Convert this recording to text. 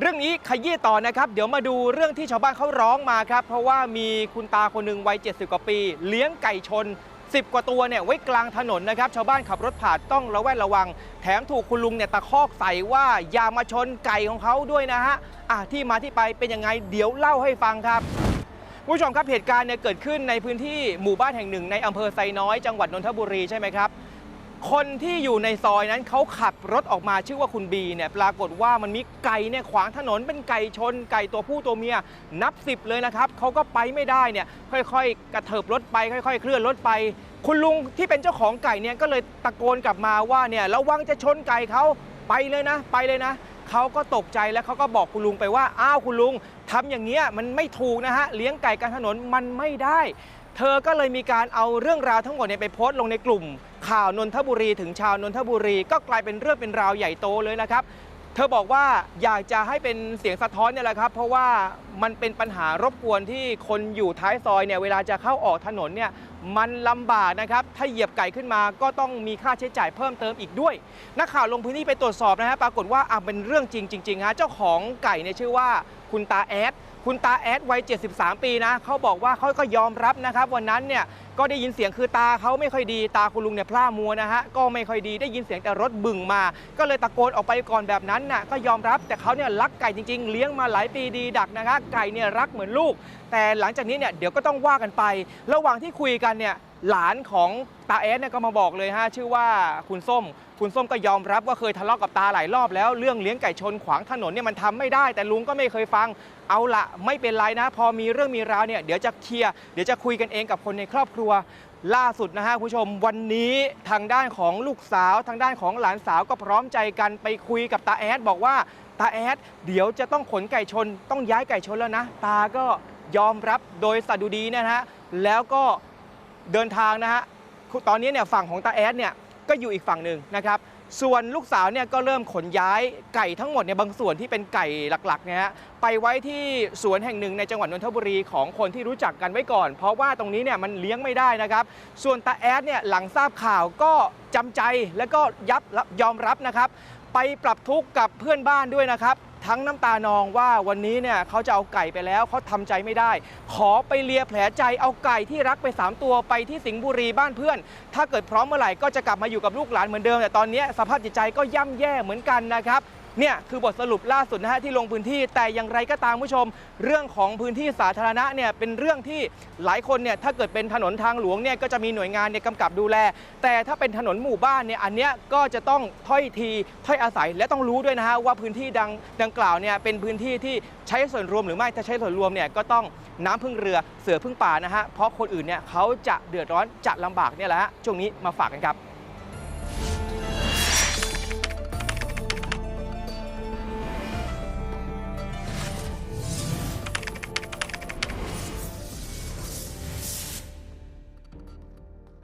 เรื่องนี้ขยี้ต่อนะครับ เดี๋ยวมาดูเรื่องที่ชาวบ้านเขาร้องมาครับ เพราะว่ามีคุณตาคนหนึ่งวัย 70 กว่าปี เลี้ยงไก่ชน 10 กว่าตัวเนี่ยไว้กลางถนนนะครับ ชาวบ้านขับรถผ่านต้องระแวดระวัง แถมถูกคุณลุงเนี่ยตะคอกใส่ว่าอย่ามาชนไก่ของเขาด้วยนะฮะอะที่มาที่ไปเป็นยังไงเดี๋ยวเล่าให้ฟังครับคุณผู้ชมครับเหตุการณ์เนี่ยเกิดขึ้นในพื้นที่หมู่บ้านแห่งหนึ่งในอำเภอไซน้อยจังหวัดนนทบุรีใช่ไหมครับ คนที่อยู่ในซอยนั้นเขาขับรถออกมาชื่อว่าคุณบีเนี่ยปรากฏว่ามันมีไก่เนี่ยขวางถนนเป็นไก่ชน ไก่ตัวผู้ตัวเมียนับสิบเลยนะครับเขาก็ไปไม่ได้เนี่ยค่อยๆ กระเถิบรถไปค่อยๆ เคลื่อนรถไป คุณลุงที่เป็นเจ้าของไก่เนี่ยก็เลยตะโกนกลับมาว่าเนี่ยระวังจะชนไก่เขาไปเลยนะ ไปเลยนะเขาก็ตกใจแล้วเขาก็บอกคุณลุงไปว่าอ้าวคุณลุงทำอย่างเงี้ยมันไม่ถูกนะฮะเลี้ยงไก่กลางถนนมันไม่ได้ เธอก็เลยมีการเอาเรื่องราวทั้งหมดเนี่ยไปโพสต์ลงในกลุ่ม ข่าวนนทบุรีถึงชาวนนทบุรี ก็กลายเป็นเรื่องเป็นราวใหญ่โตเลยนะครับ เธอบอกว่าอยากจะให้เป็นเสียงสะท้อนเนี่ยแหละครับ เพราะว่ามันเป็นปัญหารบกวนที่คนอยู่ท้ายซอยเนี่ยเวลาจะเข้าออกถนนเนี่ยมันลำบากนะครับ ถ้าเหยียบไก่ขึ้นมาก็ต้องมีค่าใช้จ่ายเพิ่มเติมอีกด้วย นักข่าวลงพื้นที่ไปตรวจสอบนะฮะปรากฏว่าอะเป็นเรื่องจริงจริงๆฮะเจ้าของไก่เนี่ยชื่อว่าคุณตาแอดคุณตาแอดวัย 73 ปีนะเขาบอกว่าเขาก็ยอมรับนะครับ วันนั้นเนี่ย ก็ได้ยินเสียงคือตาเขาไม่ค่อยดีตาคุณลุงเนี่ยพร่ามัวนะฮะก็ไม่ค่อยดีได้ยินเสียงแต่รถบึ่งมา ก็เลยตะโกนออกไปก่อนแบบนั้นน่ะก็ยอมรับแต่เขาเนี่ยรักไก่จริง ๆ เลี้ยงมาหลายปีดีดักนะคะไก่เนี่ยรักเหมือนลูก แต่หลังจากนี้เนี่ยเดี๋ยวก็ต้องว่ากันไป ระหว่างที่คุยกันเนี่ยหลานของตาแอดเนี่ยก็มาบอกเลยฮะชื่อว่าคุณส้ม คุณส้มก็ยอมรับว่าเคยทะเลาะกับตาหลายรอบแล้วเรื่องเลี้ยงไก่ชนขวางถนนเนี่ยมันทำไม่ได้ แต่ลุงก็ไม่เคยฟังเอาละไม่เป็นไรนะ พอมีเรื่องมีราวเนี่ยเดี๋ยวจะเคลียร์เดี๋ยวจะคุยกันเองกับคนในครอบครัวล่าสุดนะฮะคุณผู้ชมวันนี้ทางด้านของลูกสาวทางด้านของหลานสาวก็พร้อมใจกันไปคุยกับตาแอดบอกว่าตาแอดเดี๋ยวจะต้องขนไก่ชน ต้องย้ายไก่ชนแล้วนะ ตาก็ยอมรับโดยสตูดุดีนะฮะแล้วก็เดินทางนะฮะตอนนี้เนี่ยฝั่งของตาแอดเนี่ยก็อยู่อีกฝั่งหนึ่งนะครับ ส่วนลูกสาวเนี่ยก็เริ่มขนย้ายไก่ทั้งหมดเนี่ยบางส่วนที่เป็นไก่หลักๆเนี่ยฮะไปไว้ที่สวนแห่งหนึ่งในจังหวัดนนทบุรีของคนที่รู้จักกันไว้ก่อน เพราะว่าตรงนี้เนี่ยมันเลี้ยงไม่ได้นะครับ ส่วนตาแอดเนี่ยหลังทราบข่าวก็จำใจและก็ยับยอมรับนะครับ ไปปรับทุกข์กับเพื่อนบ้านด้วยนะครับ ทั้งน้ำตานองว่าวันนี้เนี่ยเขาจะเอาไก่ไปแล้วเขาทำใจไม่ได้ ขอไปเลียแผลใจเอาไก่ที่รักไป 3 ตัวไปที่สิงห์บุรีบ้านเพื่อน ถ้าเกิดพร้อมเมื่อไหร่ก็จะกลับมาอยู่กับลูกหลานเหมือนเดิม แต่ตอนนี้สภาพจิตใจก็ย่ำแย่เหมือนกันนะครับ เนี่ยคือบทสรุปล่าสุดนะฮะที่ลงพื้นที่แต่อย่างไรก็ตามผู้ชม เรื่องของพื้นที่สาธารณะเนี่ยเป็นเรื่องที่หลายคนเนี่ยถ้าเกิดเป็นถนนทางหลวงเนี่ยก็จะมีหน่วยงานเนี่ยกำกับดูแล แต่ถ้าเป็นถนนหมู่บ้านเนี่ยอันเนี้ยก็จะต้องถ้อยทีถ้อยอาศัยและต้องรู้ด้วยนะฮะว่าพื้นที่ดังดังกล่าวเนี่ยเป็นพื้นที่ที่ใช้ส่วนรวมหรือไม่ถ้าใช้ส่วนรวมเนี่ยก็ต้องน้ำพึ่งเรือเสือพึ่งป่านะฮะเพราะคนอื่นเนี่ยเขาจะเดือดร้อนจะลำบากเนี่ยแหละฮะช่วงนี้มาฝากกันครับ